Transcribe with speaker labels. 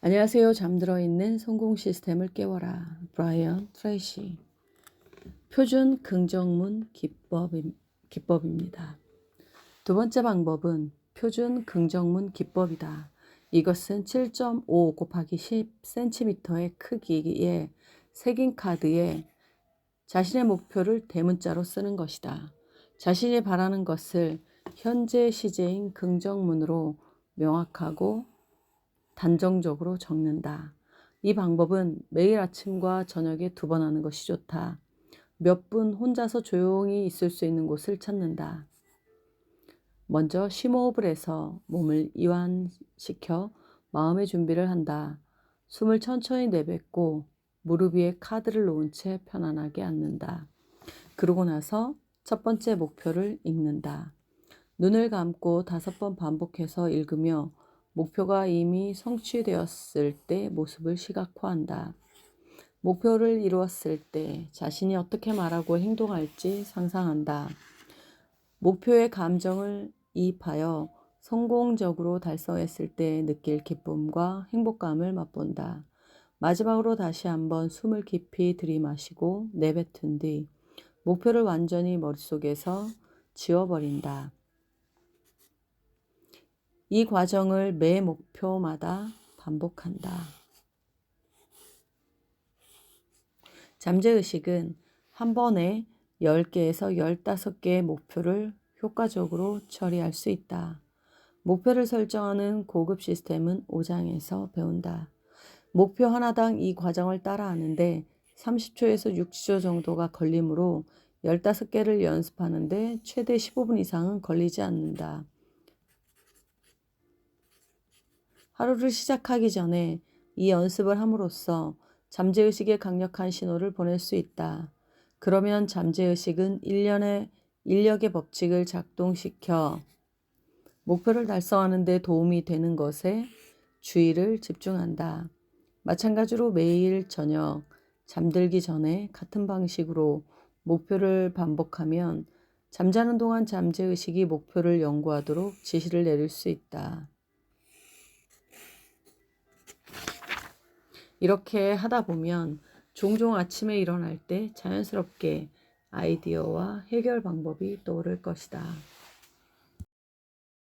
Speaker 1: 안녕하세요. 잠들어 있는 성공 시스템을 깨워라. 브라이언 트레이시. 표준 긍정문 기법, 기법입니다. 두 번째 방법은 표준 긍정문 기법이다. 이것은 7.5 곱하기 10cm의 크기의 색인 카드에 자신의 목표를 대문자로 쓰는 것이다. 자신이 바라는 것을 현재 시제인 긍정문으로 명확하고 단정적으로 적는다. 이 방법은 매일 아침과 저녁에 두 번 하는 것이 좋다. 몇 분 혼자서 조용히 있을 수 있는 곳을 찾는다. 먼저 심호흡을 해서 몸을 이완시켜 마음의 준비를 한다. 숨을 천천히 내뱉고 무릎 위에 카드를 놓은 채 편안하게 앉는다. 그러고 나서 첫 번째 목표를 읽는다. 눈을 감고 다섯 번 반복해서 읽으며 목표가 이미 성취되었을 때 모습을 시각화한다. 목표를 이루었을 때 자신이 어떻게 말하고 행동할지 상상한다. 목표의 감정을 이입하여 성공적으로 달성했을 때 느낄 기쁨과 행복감을 맛본다. 마지막으로 다시 한번 숨을 깊이 들이마시고 내뱉은 뒤 목표를 완전히 머릿속에서 지워버린다. 이 과정을 매 목표마다 반복한다. 잠재의식은 한 번에 10개에서 15개의 목표를 효과적으로 처리할 수 있다. 목표를 설정하는 고급 시스템은 5장에서 배운다. 목표 하나당 이 과정을 따라하는데 30초에서 60초 정도가 걸리므로 15개를 연습하는데 최대 15분 이상은 걸리지 않는다. 하루를 시작하기 전에 이 연습을 함으로써 잠재의식에 강력한 신호를 보낼 수 있다. 그러면 잠재의식은 일련의 인력의 법칙을 작동시켜 목표를 달성하는 데 도움이 되는 것에 주의를 집중한다. 마찬가지로 매일 저녁 잠들기 전에 같은 방식으로 목표를 반복하면 잠자는 동안 잠재의식이 목표를 연구하도록 지시를 내릴 수 있다. 이렇게 하다 보면 종종 아침에 일어날 때 자연스럽게 아이디어와 해결 방법이 떠오를 것이다.